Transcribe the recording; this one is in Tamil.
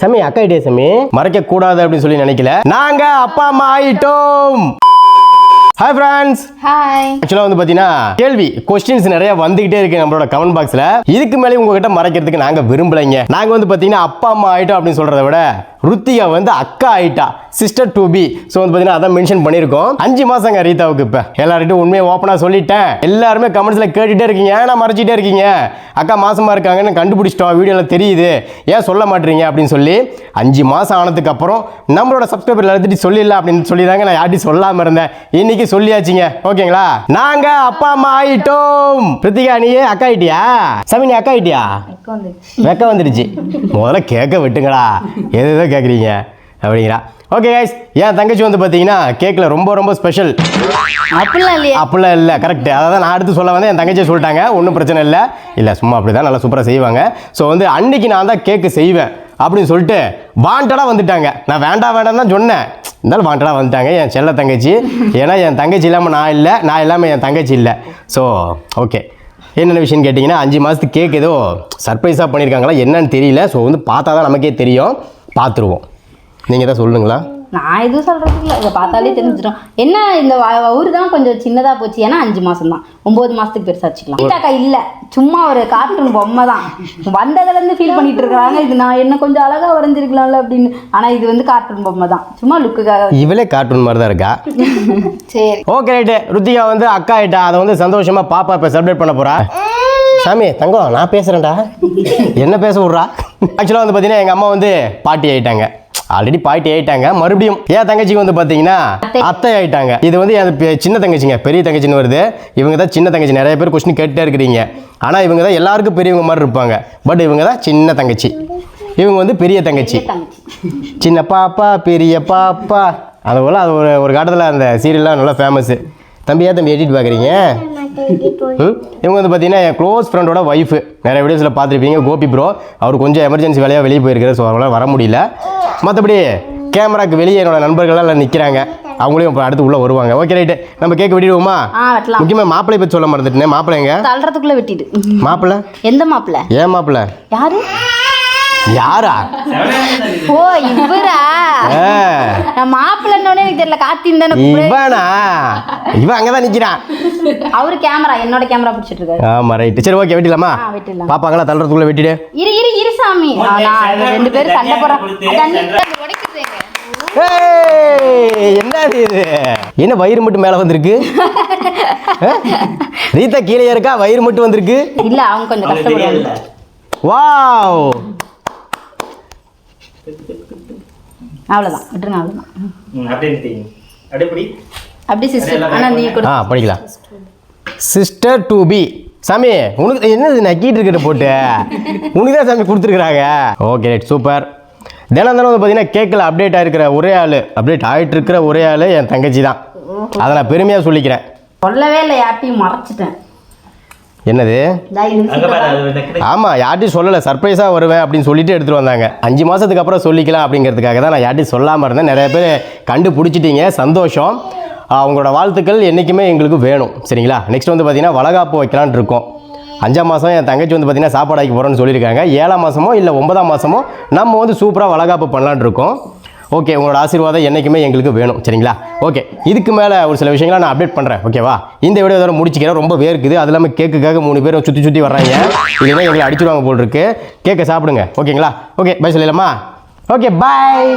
சாமி அக்கா ஐடியா சாமி. மறைக்க கூடாது அப்படின்னு சொல்லி நினைக்கல. நாங்க அப்பா அம்மா ஆயிட்டோம். ஹாய் ஃப்ரெண்ட்ஸ் ஹாய் ஆக்சுவலாக வந்து பார்த்தீங்கன்னா கேள்வி கொஸ்டின்ஸ் நிறைய வந்துகிட்டே இருக்கு நம்மளோட கமெண்ட் பாக்ஸில் இதுக்கு மேலே உங்ககிட்ட மறைக்கிறதுக்கு நாங்கள் விரும்பலைங்க. நாங்கள் வந்து பார்த்தீங்கன்னா அப்பா அம்மா ஆயிட்டோம் அப்படின்னு சொல்கிறத விட ருத்திகா வந்து அக்கா ஆயிட்டா சிஸ்டர் டு பி ஸோ வந்து பார்த்தீங்கன்னா அதான் மென்ஷன் பண்ணியிருக்கோம். அஞ்சு மாசங்க ரீதாவுக்கு இப்போ. எல்லார்கிட்டும் உண்மையை ஓப்பனாக சொல்லிட்டேன். எல்லாருமே கமெண்ட்ஸில் கேட்டுட்டே இருக்கீங்க. ஏன்னா மறைச்சிட்டே இருக்கீங்க. அக்கா மாசமா இருக்காங்கன்னு கண்டுபிடிச்சிட்டோம். வீடியோவில் தெரியுது. ஏன் சொல்ல மாட்டீங்க அப்படின்னு சொல்லி அஞ்சு மாதம் ஆனதுக்கு அப்புறம் நம்மளோட சப்ஸ்கிரைபர் எல்லாத்தையும் சொல்லிடலாம் அப்படின்னு சொல்லி தாங்க நான் யார்ட்டையும் சொல்லாமல் இருந்தேன். இன்னைக்கு சொல்லியாச்சுங்க. ஓகேங்களா? நாங்க அப்பா அம்மா ஆயிட்டோம். பிரித்திகா நீ அக்கா ஆயிட்டியா? சமி நீ அக்கா ஆயிட்டியா? வெக்க வந்துடுச்சு. முதல்ல கேட்க விட்டுங்களா எது எதோ கேட்குறீங்க அப்படிங்கிறா ஓகே கைஸ் என் தங்கச்சி வந்து பார்த்தீங்கன்னா கேக்கில் ரொம்ப ரொம்ப ஸ்பெஷல் அப்படிலாம் இல்லையா. அப்படிலாம் இல்லை. கரெக்ட் அதை தான் நான் அடுத்து சொல்ல வந்தேன். என் தங்கச்சி சொல்லிட்டாங்க. ஒன்றும் பிரச்சனை இல்லை. இல்லை சும்மா அப்படி தான் நல்லா சூப்பராக செய்வாங்க. ஸோ வந்து அன்னைக்கு நான் தான் கேக்கு செய்வேன். அப்படின்னு சொல்லிட்டு வாண்டடாக வந்துட்டாங்க. நான் வேண்டாம் வேண்டாம் தான் சொன்னேன். இருந்தாலும் வாண்டடாக வந்துட்டாங்க. என் செல்ல தங்கச்சி. ஏன்னா என் தங்கச்சி இல்லாமல் நான் இல்லை. நான் இல்லாமல் என் தங்கச்சி இல்லை. ஸோ ஓகே என்னென்ன விஷயம் கேட்டிங்கன்னா அஞ்சு மாதத்துக்கு கேக் ஏதோ சர்ப்ரைஸாக பண்ணியிருக்காங்களா என்னன்னு தெரியல. ஸோ வந்து பார்த்தா தான் நமக்கே தெரியும். பார்த்துருவோம். நீங்கள் தான் சொல்லுங்களா? நான் எதுவும் சொல்றதுக்கு இல்லை. இதை பார்த்தாலே தெரிஞ்சிடும். என்ன இந்த ஊர் தான் கொஞ்சம் சின்னதாக போச்சு. ஏன்னா அஞ்சு மாதம் தான் ஒம்பது மாதத்துக்கு பெருசாக வச்சுக்கலாம் கீதாக்கா இல்லை. சும்மா ஒரு கார்ட்டூன் பொம்மை தான் வந்ததுலேருந்து ஃபீல் பண்ணிட்டு இருக்காங்க இது நான் என்ன கொஞ்சம் அழகாக வரைஞ்சிருக்கலாம்ல அப்படின்னு. ஆனால் இது வந்து கார்ட்டூன் பொம்மை தான் சும்மா லுக்குக்காக இவளே கார்ட்டூன் மாதிரி தான் இருக்கா? சரி. ஓகே ரைட்டு ருத்திகா வந்து அக்கா ஆயிட்டா அதை வந்து சந்தோஷமா பாப்பா இப்போ செலிப்ரேட் பண்ண போறா. சாமி தங்கம் நான் பேசுறேன்டா. என்ன பேச விட்றா? ஆக்சுவலாக வந்து பார்த்தீங்கன்னா எங்கள் அம்மா வந்து பாட்டி ஆயிட்டாங்க. ஆல்ரெடி பாட்டி ஆயிட்டாங்க. மறுபடியும் என் தங்கச்சிக்கு வந்து பார்த்தீங்கன்னா அத்தை. ஆயிட்டாங்க. இது வந்து என் சின்ன தங்கச்சிங்க பெரிய தங்கச்சின்னு வருது. இவங்க தான் சின்ன தங்கச்சி. நிறைய பேர் கொஸ்டின் கேட்டுட்டே இருக்கிறீங்க. ஆனால் இவங்க தான் எல்லாருக்கும் பெரியவங்க மாதிரி இருப்பாங்க. பட் இவங்க தான் சின்ன தங்கச்சி. இவங்க வந்து பெரிய தங்கச்சி. சின்ன பாப்பா பெரிய பாப்பா. அது போல் அது ஒரு ஒரு காலத்தில் அந்த சீரியல்லாம் நல்லா ஃபேமஸ்ஸு தம்பியா தம்பி எடிட் பார்க்குறீங்க இவங்க வந்து பார்த்தீங்கன்னா என் க்ளோஸ் ஃப்ரெண்டோட ஒய்ஃபு நிறைய வீடியோஸில் பார்த்துருப்பீங்க. கோபி ப்ரோ அவர் கொஞ்சம் எமர்ஜென்சி வேலையாக வெளியே போயிருக்காரு. ஸோ அவங்களால வர முடியல. மற்றபடி கேமராக்கு வெளியே என்னோட நண்பர்கள்லாம் எல்லாம் நிற்கிறாங்க அவங்களையும் இப்போ அடுத்து உள்ளே வருவாங்க. ஓகே ரைட்டு நம்ம கேட்க வெட்டலாம். முக்கியமாக மாப்பிள்ளை பற்றி சொல்ல மறந்துட்டேன். மாப்பிள்ளை எங்க? தள்ளுறதுக்குள்ளே வெட்டிடு. மாப்பிள்ளை? எந்த மாப்பிள்ள? ஏன் மாப்பிள்ளை? யாரு? யாரா? ஓ இவரா? ஆ எனக்கு தெரியல கார்த்தின் தானே. இவனா? இவன் அங்கே தான் நிற்கிறான் அவரு கேமரா என்னோட கேமரா பிடிச்சிட்டு இருக்காரு. ஆமா ரைட்டு சரி ஓகே வெட்டிடலாமா? ஆ வெட்டிடலாம். பாப்பாங்களா தள்ளுறதுக்குள்ள வெட்டிடு. இரு இரு இரு சாமி. ரெண்டு பேரும் சண்டை போடுறோம் ஏய், என்னது இது? என்ன வயிறு மட்டும் மேல வந்திருக்கு? ரீதா கீழே இருக்கா? வயிறு மட்டும் வந்திருக்கு? இல்ல அவங்க கொஞ்சம் கஷ்டப்படுவாங்க வாவ். அவ்வளவுதான். விட்டுருங்க பிடி. அப்படி சிஸ்டர் ஆனா நீ கொடு ஆ படிக்கலாம். சிஸ்டர் டு பி சாமி உனக்கு என்னது நக்கிட்டு இருக்கிற போட்டு? உனக்கு தான் சாமி கொடுத்துருக்குறாங்க. ஓகே ரைட் சூப்பர் தினம் தினம் வந்து பார்த்தீங்கன்னா கேக்கில் அப்டேட் ஆகிருக்கிற ஒரே ஆள் அப்டேட் ஆகிட்டு இருக்கிற ஒரே ஆள் என் தங்கச்சி தான் அதை நான் பெருமையாக சொல்லிக்கிறேன். சொல்லவே இல்லை யார்ட்டையும் மறைச்சிட்டேன். என்னது? ஆமாம் யார்ட்டையும் சொல்லலை சர்ப்ரைஸாக வருவேன் அப்படின்னு சொல்லிட்டு எடுத்துகிட்டு வந்தாங்க. அஞ்சு மாதத்துக்கு அப்புறம் சொல்லிக்கலாம் அப்படிங்கிறதுக்காக தான் நான் யார்ட்டையும் சொல்லாமல் இருந்தேன். நிறைய பேர் கண்டுபிடிச்சிட்டீங்க சந்தோஷம். ஆஹ் உங்களோட வாழ்த்துக்கள் என்றைக்குமே எங்களுக்கு வேணும் சரிங்களா? நெக்ஸ்ட் வந்து பார்த்தீங்கன்னா வளகாப்பு வைக்கலான்னு இருக்கோம். அஞ்சாம் மாதம் என் தங்கச்சி வந்து பார்த்தீங்கன்னா சாப்பாடு ஆக்கி போகிறோன்னு சொல்லியிருக்காங்க. ஏழாம் மாதமோ இல்லை ஒன்பதாம் மாதமோ நம்ம வந்து சூப்பராக வளகாப்பு பண்ணலான்னு இருக்கோம். ஓகே உங்களோட ஆசீர்வாதம் என்றைக்குமே எங்களுக்கு வேணும் சரிங்களா? ஓகே இதுக்கு மேலே ஒரு சில விஷயங்களை நான் அப்டேட் பண்ணுறேன் ஓகேவா இந்த வீடியோ இதோட முடிச்சிக்கிறேன் ரொம்ப வேர்க்குது. அது இல்லாமல் கேக்குக்காக மூணு பேர் சுற்றி சுற்றி வர்றாங்க. இதுவே எங்களை அடிச்சிருவாங்க போல் இருக்கு. கேக்கை சாப்பிடுங்க ஓகேங்களா ஓகே பை சொல்லலாமா ஓகே பாய்